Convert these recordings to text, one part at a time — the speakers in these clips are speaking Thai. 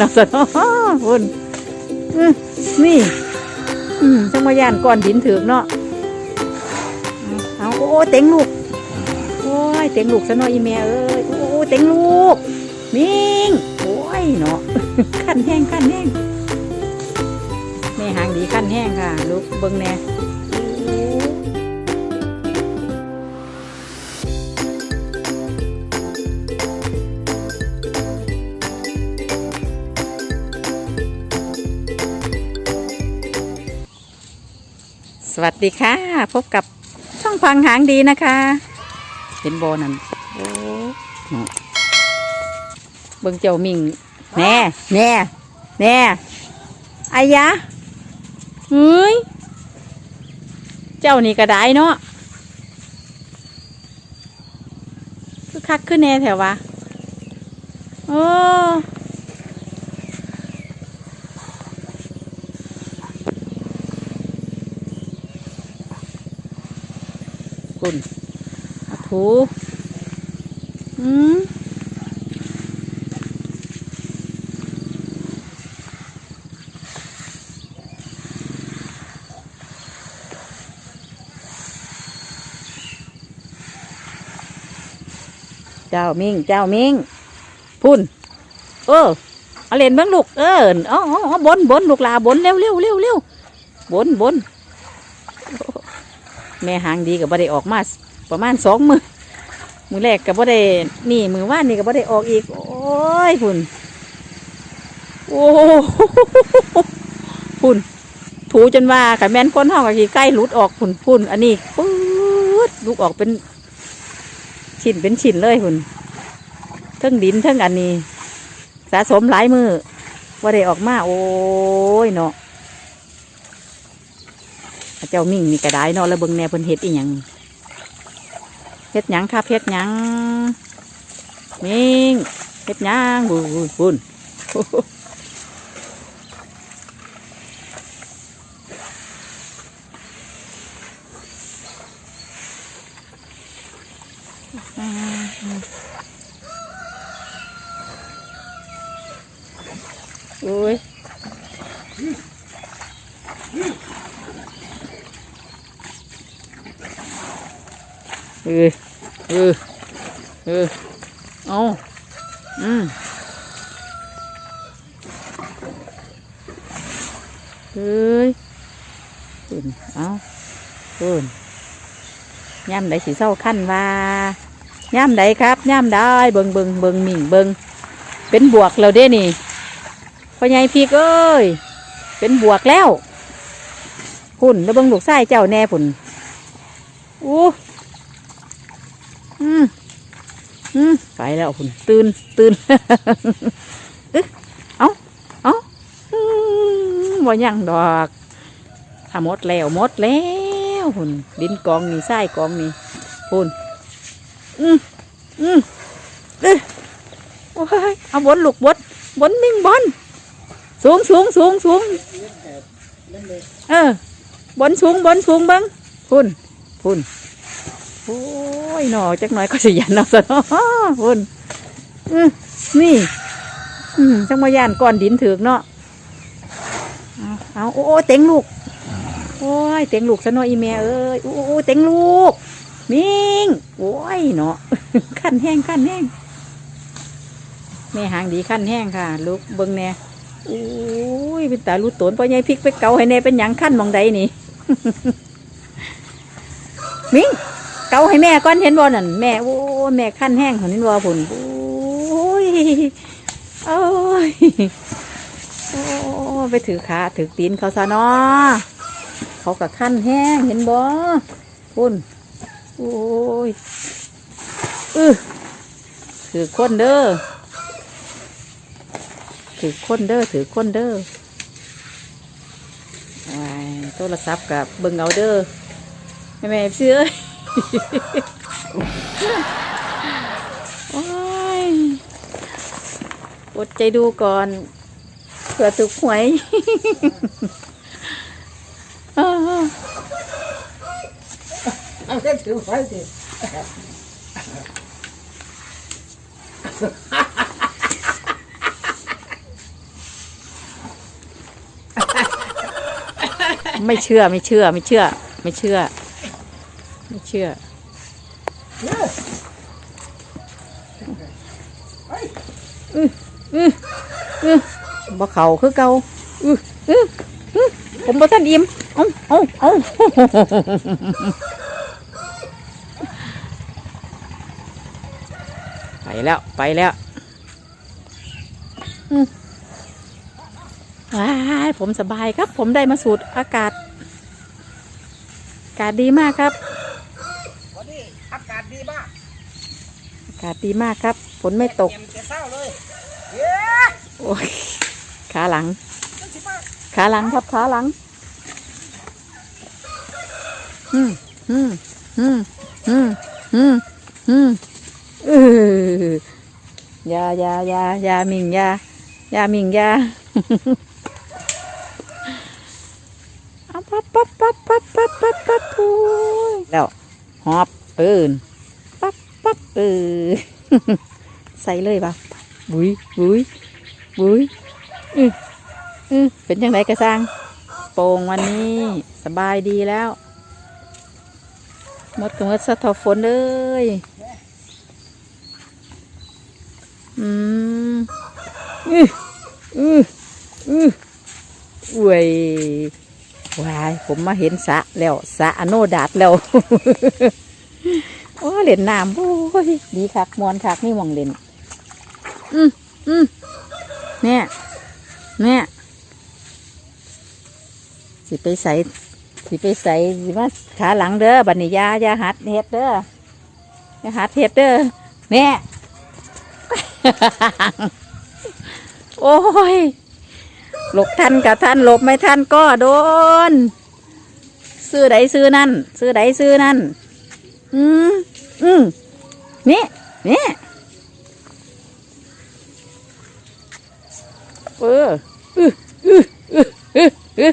นักสนอคุณอื้อนี่อืมจังมาย่านก้อนดินถือเนาะเอาโอ้เต็งลูกโอ้ยเต็งลูกซะหน่อยอีแม่เอ้ยโอ้เต็งลูกมิงโอ้ยเนาะขั้นแห้งขั้นแห้งแม่หางดีขั้นแห้งค่ะ ลูกเบิ่งแน่ วัสดีค่ะ พบกับช่องพังหางดีนะคะ เห็นโบนั่นโอ้เนาะเบิ่งเจ้ามิงแน่แน่แน่อายะเฮ้ยเจ้านี่ก็ได้เนาะคือคักขึ้นแน่แถววะโอ้ คุณอาถูอืมเจ้ามิงเจ้ามิงพุ่น เออเอาเล่นเบิ้งลูกเอออาเอาเอาบนบนลูกลาบนเร็วเร็วเร็วเร็วบนบน แม่หางดีกับบ่ได้ออกมาประมาณสองมือมือแรกกับบ่ได้นี่มือว่านนี่กับบ่ได้ออกอีก โอ้ยพุ่นโอ้โหพุ่นถูจนว่าขันแม่นคนห้องกับขี้ใกล้หลุดออกพุ่นพุ่นอันนี้ปื๊ดลูกออกเป็นชิ้นเป็นชิ้นเลยพุ่นทั้งดินทั้งอันนี้ สะสมหลายมือว่าได้ออกมา โอ้ยเนาะ เจ้ามิ่งนี่ก็ได้เนาะแล้วเบิ่งแน่เพิ่นเฮ็ดอีหยังเฮ็ดหยังครับเฮ็ดหยังมิ่งเฮ็ดหยังบุญบุญโอ้ย ออเออเออเอาอืมเฮ้ยปุ่นเอาปุ่นย่ำใดสีเศร้าขั้นว่าย่ำใดครับย่ำได้เบิงเบิงเบิงหมิ่งเบิงเป็นบวกแล้วเด้นี่พ่อใหญ่พีกเอ้ยเป็นบวกแล้วพุ่นแล้วเบิงลูกไส้เจ้าแน่พุ่นอู้ อืมอืมไปแล้วพุ่นตื่นตื่นเอ๊ะเอาเอาบ่ยังดอกถ้าหมดแล้วหมดแล้วพุ่นดินกองนี่ไส้กองนี่พุ่นอืมอืมเอ๊ะโอ้ยเอาบนลูกบนบนมิ่งบนสูงสูงสูงสูงเออบนสูงบนสูงเบังพุ่นพุ่น โอ้ยหนอจักหน่อยก็สิยันเอาซะเนาะพุ่นอือนี่อืมจังมาย่านก้อนดินถือเนาะเอาโอ้เต็งลูกโอ้ยเต็งลูกซะหน่อยอีแม่เอ้ยโอ้เต็งลูกมิงโอ้ยเนาะขั้นแห้งขั้นแห้งแม่หางดีขั้นแห้งค่ะ ลูกเบิ้งแน่โอ้ยเป็นตาลูตนพ่อใหญ่พริกไปเกาให้แน่เป็นหยังขั้นมองใดนี่มิง เกาให้แม่ก่อนเห็นบ่นั่นแม่โอ้แม่ขั้นแห้งของนินวาผุนโอ้ยโอ้ยโอ้ไปถือขาถือตีนเขาซะเนาะเขากับขั้นแห้งเห็นบ่พุ่นโอ้ยอือถือคนเด้อถือคนเด้อถือคนเด้อว้ยโทรศัพท์กับเบิ่งเอาเด้อแม่แม่เชื่อ โอ้ยอดใจดูก่อนเผื่อถูกหวยเอาแค่ถือไว้ดิไม่เชื่อไม่เชื่อไม่เชื่อ ไม่เชื่อ ไม่เชื่อบ่เขาคือเก่าอื้ออื้ออื้อผมบ่ทันอิ่มเอ้าเอ้าเอ้าไปแล้ว ไปแล้วอืมว้ายผมสบายครับ ผมได้มาสูดอากาศ อากาศดีมากครับ วันนี้อากาศดีมาก อา กาศดีมากครับ ฝนไม่ตก จะเศร้าเลยเย้โอ้ยขาหลัง ขาหลังครับขาหลัง อืมอืมอืมอืมอืมอืมเออยายายายามิงยายามิงยาเอาปั๊บปั๊บปั๊บปั๊บปั๊บปั๊บปั๊บพูยแล้ว หอบเอิน ปั๊บปั๊บเออใส่เลยป่ะบุยบุยบุยอืออือเป็นยังไงกระซังโป่งวันนี้สบายดีแล้วหมดกับหมดสะทอฝนเลยอืมอืออืออือเว้ยวายผมมาเห็นสระแล้วสระอโนดาดแล้ว โอ้เล่นน้ำโอ้ยดีคักมวนคักนี่หมองเล่นอืมอืมเนี่ยเนี่ยสิไปใส่สิไปใส่สิมาขาหลังเด้อบัดนี้อยายาหัดเฮ็ดเด้อยาหัดเฮ็ดเด้อแม่โอ้ยหลบทันกับทันหลบไม่ทันก็โดน ซื้อใดซื้อนั่น ซื้อใดซื้อนั่น อืมอืม นี่นี่เอออืออืออืออืออือ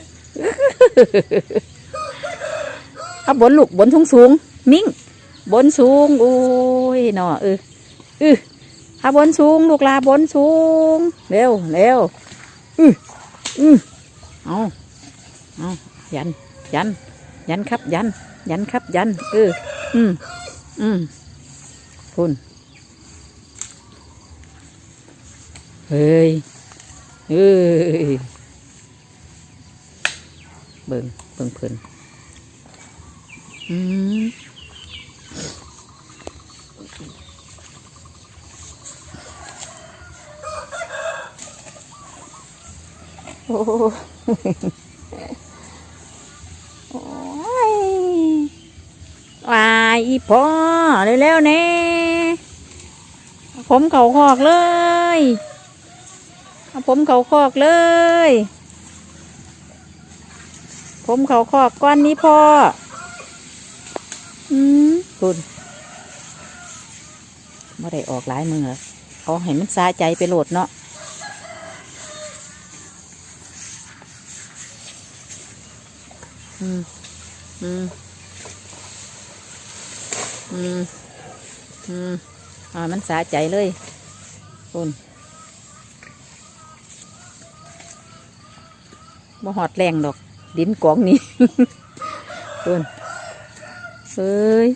เอาบนลูกบนสูงสูงๆนิ่ง บนสูงอุ้ยหนอเออเออเอาบนสูง ลูกลาบนสูง เร็วเร็วอืออือเอาเอายัน ยัน ยันครับ ยัน ยันครับ ยันเอออืมอืม คุณเฮ้ยเฮ้ยเบิ่งเบิ่งเพิ่นอืมโอ้โอ้ยวายอีพ่อเร็วๆเน่ ผมเขาคอกเลยเอาผมเขาคอกเลย ผมเขาคอกก้อนนี้พ่อ อืมคุณไม่ได้ออกหลายมือหรอกเอาให้มันสาใจไปโหลดเนาะอืม อืม อืม อืม อ่ามันสาใจเลยคุณบ่หอดแรงดอก ดินกองนี้คุณเฮ้ย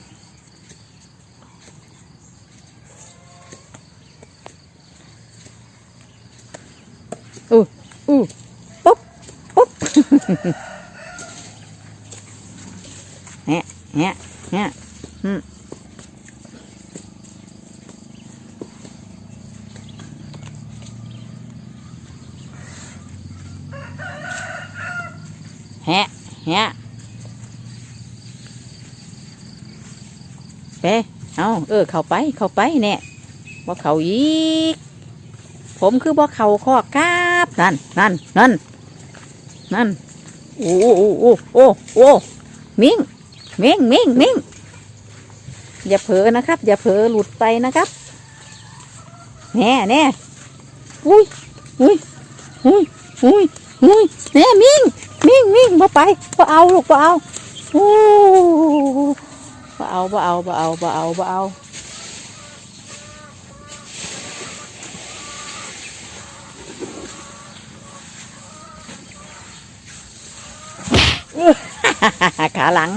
อู้อู้ปุ๊บปุ๊บแฮะแฮะแฮะอืม แฮะแฮะไปเอาเออ เข้าไปเข้าไปเนี่ยบ่เข้าอีก ผมคือบ่เข้าคอกครับนั่นนั่นนั่นนั่นโอ้โอ้โอ้โอ้โอ้มิงมิงมิงมิงอย่าเผลอนะครับ อย่าเผลอหลุดไปนะครับแน่แน่อุ้ยอุ้ยอุ้ยอุ้ยอุ้ยแน่มิง มิงมิงบ่ไปบ่เอาลูกบ่เอาโอ้บ่เอาบ่เอาบ่เอาบ่เอาบ่เอาขาหลัง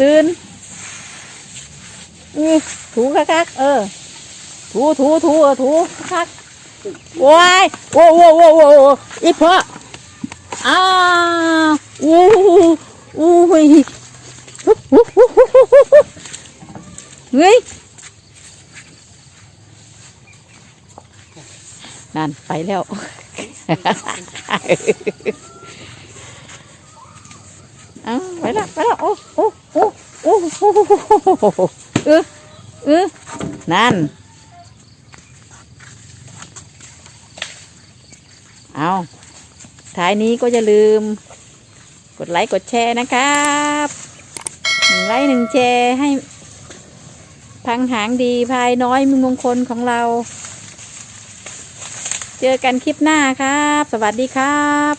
ตื่นอื้อถูคักเออ ถูถูถูเออถูคักๆโอ้ยโอ้โอ้โอ้โอ้โอ้อีพ่อ อ้าอู้อู้เฮ้ยเฮ้ยนั่นไปแล้ว เอาไปละไปละโอ้โอ้โอ้โอ้โอ้เออเออนั่น เอา ท้ายนี้ก็อย่าลืม กดไลค์กดแชร์นะครับหนึ่งไลค์หนึ่งแชร์ให้พังหางดีภายน้อยมีมงคลของเรา เจอกันคลิปหน้าครับ สวัสดีครับ